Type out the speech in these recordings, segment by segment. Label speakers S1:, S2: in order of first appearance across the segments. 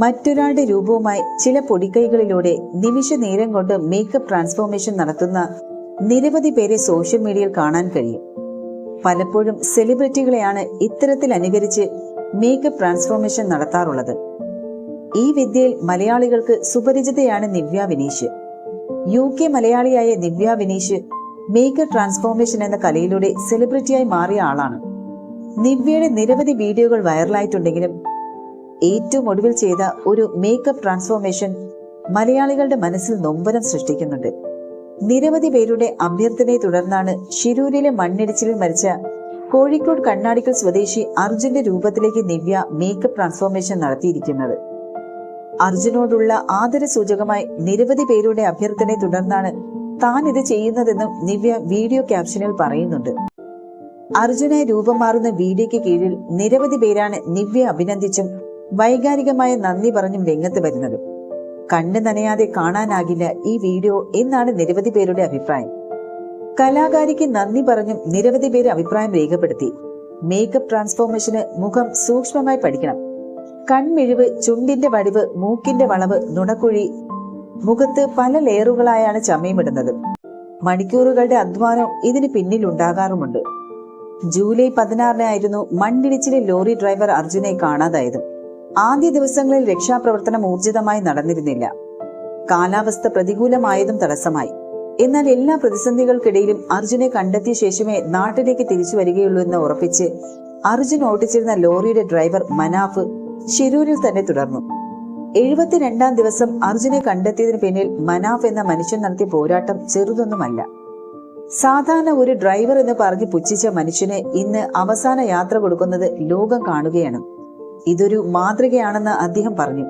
S1: മറ്റൊരാളുടെ രൂപവുമായി ചില പൊടിക്കൈകളിലൂടെ നിമിഷ നേരം കൊണ്ട് മേക്കപ്പ് ട്രാൻസ്ഫോർമേഷൻ നടത്തുന്ന നിരവധി പേരെ സോഷ്യൽ മീഡിയയിൽ കാണാൻ കഴിയും. പലപ്പോഴും സെലിബ്രിറ്റികളെയാണ് ഇത്തരത്തിൽ അനുകരിച്ച് മേക്കപ്പ് ട്രാൻസ്ഫോർമേഷൻ നടത്താറുള്ളത്. ഈ വിദ്യയിൽ മലയാളികൾക്ക് സുപരിചിതയാണ് നിവ്യ വിനീഷ്. യു കെ മലയാളിയായ നിവ്യ വിനീഷ് മേക്കപ്പ് ട്രാൻസ്ഫോർമേഷൻ എന്ന കലയിലൂടെ സെലിബ്രിറ്റിയായി മാറിയ ആളാണ്. നിവ്യയുടെ നിരവധി വീഡിയോകൾ വൈറലായിട്ടുണ്ടെങ്കിലും ഏറ്റവും ഒടുവിൽ ചെയ്ത ഒരു മേക്കപ്പ് ട്രാൻസ്ഫോർമേഷൻ മലയാളികളുടെ മനസ്സിൽ നൊമ്പരം സൃഷ്ടിക്കുന്നുണ്ട്. നിരവധി പേരുടെ അഭ്യർത്ഥനയെ തുടർന്നാണ് ഷിരൂരിലെ മണ്ണിടിച്ചിലിൽ മരിച്ച കോഴിക്കോട് കണ്ണാടിക്കൽ സ്വദേശി അർജുന്റെ രൂപത്തിലേക്ക് നിവ്യ മേക്കപ്പ് ട്രാൻസ്ഫോർമേഷൻ നടത്തിയിരിക്കുന്നത്. അർജുനോടുള്ള ആദര സൂചകമായി നിരവധി പേരുടെ അഭ്യർത്ഥനയെ തുടർന്നാണ് താൻ ഇത് ചെയ്യുന്നതെന്നും നിവ്യ വീഡിയോ ക്യാപ്ഷനിൽ പറയുന്നുണ്ട്. അർജുനായി രൂപം മാറുന്ന വീഡിയോയ്ക്ക് കീഴിൽ നിരവധി പേരാണ് നിവ്യ അഭിനന്ദിച്ചും വൈകാരികമായ നന്ദി പറഞ്ഞും രംഗത്ത് വരുന്നത്. കണ്ണു നനയാതെ കാണാനാകില്ല ഈ വീഡിയോ എന്നാണ് നിരവധി പേരുടെ അഭിപ്രായം. കലാകാരിക്ക് നന്ദി പറഞ്ഞും നിരവധി പേര് അഭിപ്രായം രേഖപ്പെടുത്തി. മേക്കപ്പ് ട്രാൻസ്ഫോർമേഷന് മുഖം സൂക്ഷ്മമായി പഠിക്കണം. കൺമിഴിവ് ചുണ്ടിന്റെ വടിവ് മൂക്കിന്റെ വളവ് നുണക്കുഴി മുഖത്ത് പല ലെയറുകളായാണ് ചമയമിടുന്നത്. മണിക്കൂറുകളുടെ അധ്വാനം ഇതിന് പിന്നിൽ ഉണ്ടാകാറുമുണ്ട്. ജൂലൈ പതിനാറിനായിരുന്നു മണ്ണിടിച്ചിലെ ലോറി ഡ്രൈവർ അർജുനെ കാണാതായത്. ആദ്യ ദിവസങ്ങളിൽ രക്ഷാപ്രവർത്തനം ഊർജിതമായി നടന്നിരുന്നില്ല. കാലാവസ്ഥ പ്രതികൂലമായതും തടസ്സമായി. എന്നാൽ എല്ലാ പ്രതിസന്ധികൾക്കിടയിലും അർജുനെ കണ്ടെത്തിയ ശേഷമേ നാട്ടിലേക്ക് തിരിച്ചു വരികയുള്ളൂ എന്ന് ഉറപ്പിച്ച് അർജുൻ ഓടിച്ചിരുന്ന ലോറിയുടെ ഡ്രൈവർ മനാഫ് ഷിരൂരിൽ തന്നെ തുടർന്നു. എഴുപത്തിരണ്ടാം ദിവസം അർജുനെ കണ്ടെത്തിയതിന് പിന്നിൽ മനാഫ് എന്ന മനുഷ്യൻ നടത്തിയ പോരാട്ടം ചെറുതൊന്നുമല്ല. സാധാരണ ഒരു ഡ്രൈവർ എന്ന് പറഞ്ഞ് പുച്ഛിച്ച മനുഷ്യനെ ഇന്ന് അവസാന യാത്ര കൊടുക്കുന്നത് ലോകം കാണുകയാണ്. ഇതൊരു മാതൃകയാണെന്ന് അദ്ദേഹം പറഞ്ഞു.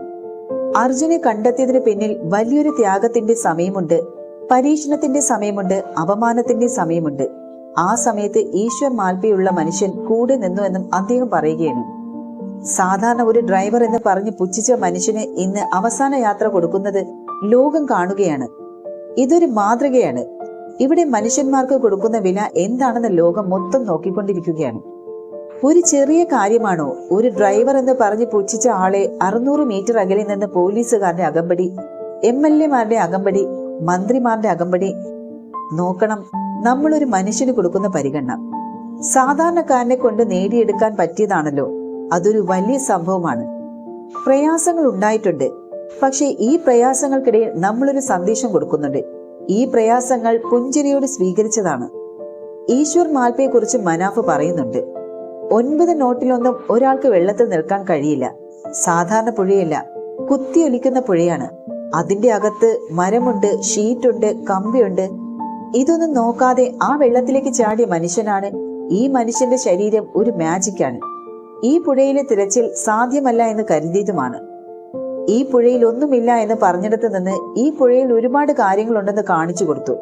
S1: അർജുനെ കണ്ടെത്തിയതിന് പിന്നിൽ വലിയൊരു ത്യാഗത്തിന്റെ സമയമുണ്ട് പരീക്ഷണത്തിന്റെ സമയമുണ്ട് അപമാനത്തിന്റെ സമയമുണ്ട്. ആ സമയത്ത് ഈശ്വർ മാൽപ്പയുള്ള മനുഷ്യൻ കൂടെ നിന്നു എന്നും അദ്ദേഹം പറയുകയാണ്. സാധാരണ ഒരു ഡ്രൈവർ എന്ന് പറഞ്ഞ് പുച്ഛിച്ച മനുഷ്യന് ഇന്ന് അവസാന യാത്ര കൊടുക്കുന്നത് ലോകം കാണുകയാണ്. ഇതൊരു മാതൃകയാണ്. ഇവിടെ മനുഷ്യന്മാർക്ക് കൊടുക്കുന്ന വില എന്താണെന്ന് ലോകം മൊത്തം നോക്കിക്കൊണ്ടിരിക്കുകയാണ്. ഒരു ചെറിയ കാര്യമാണോ? ഒരു ഡ്രൈവർ എന്ന് പറഞ്ഞ് പുച്ഛിച്ച ആളെ അറുന്നൂറ് മീറ്റർ അകലെ നിന്ന് പോലീസുകാരുടെ അകമ്പടി എം എൽ എമാരുടെ അകമ്പടി മന്ത്രിമാരുടെ അകമ്പടി. നോക്കണം നമ്മൾ ഒരു മനുഷ്യന് കൊടുക്കുന്ന പരിഗണന. സാധാരണക്കാരനെ കൊണ്ട് നേടിയെടുക്കാൻ പറ്റിയതാണല്ലോ. അതൊരു വലിയ സംഭവമാണ്. പ്രയാസങ്ങൾ ഉണ്ടായിട്ടുണ്ട്. പക്ഷേ ഈ പ്രയാസങ്ങൾക്കിടയിൽ നമ്മളൊരു സന്ദേശം കൊടുക്കുന്നുണ്ട്. ഈ പ്രയാസങ്ങൾ പുഞ്ചിരിയോട് സ്വീകരിച്ചതാണ്. ഈശ്വർ മാൽപ്പയെ കുറിച്ച് മനാഫ് പറയുന്നുണ്ട്. ഒൻപത് നോട്ടിലൊന്നും ഒരാൾക്ക് വെള്ളത്തിൽ നിൽക്കാൻ കഴിയില്ല. സാധാരണ പുഴയല്ല കുത്തിയൊലിക്കുന്ന പുഴയാണ്. അതിന്റെ അകത്ത് മരമുണ്ട് ഷീറ്റുണ്ട് കമ്പിയുണ്ട്. ഇതൊന്നും നോക്കാതെ ആ വെള്ളത്തിലേക്ക് ചാടിയ മനുഷ്യനാണ് ഈ മനുഷ്യന്റെ ശരീരം ഒരു മാജിക്കാണ്. ഈ പുഴയിലെ തിരച്ചിൽ സാധ്യമല്ല എന്ന് കരുതിയതുമാണ്. ഈ പുഴയിൽ ഒന്നുമില്ല എന്ന് പറഞ്ഞിടത്ത് നിന്ന് ഈ പുഴയിൽ ഒരുപാട് കാര്യങ്ങളുണ്ടെന്ന് കാണിച്ചു കൊടുത്തു.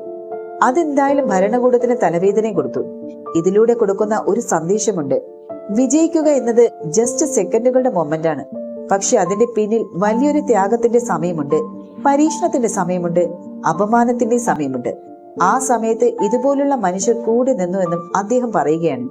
S1: അതെന്തായാലും ഭരണകൂടത്തിന് തലവേദനയും കൊടുത്തു. ഇതിലൂടെ കൊടുക്കുന്ന ഒരു സന്ദേശമുണ്ട്. വിജയിക്കുക എന്നത് ജസ്റ്റ് സെക്കൻഡുകളുടെ മൊമെന്റ് ആണ്. പക്ഷെ അതിന്റെ പിന്നിൽ വലിയൊരു ത്യാഗത്തിന്റെ സമയമുണ്ട് പരീക്ഷണത്തിന്റെ സമയമുണ്ട് അപമാനത്തിന്റെ സമയമുണ്ട്. ആ സമയത്ത് ഇതുപോലുള്ള മനുഷ്യർ കൂടി നിന്നു എന്നും അദ്ദേഹം പറയുകയാണ്.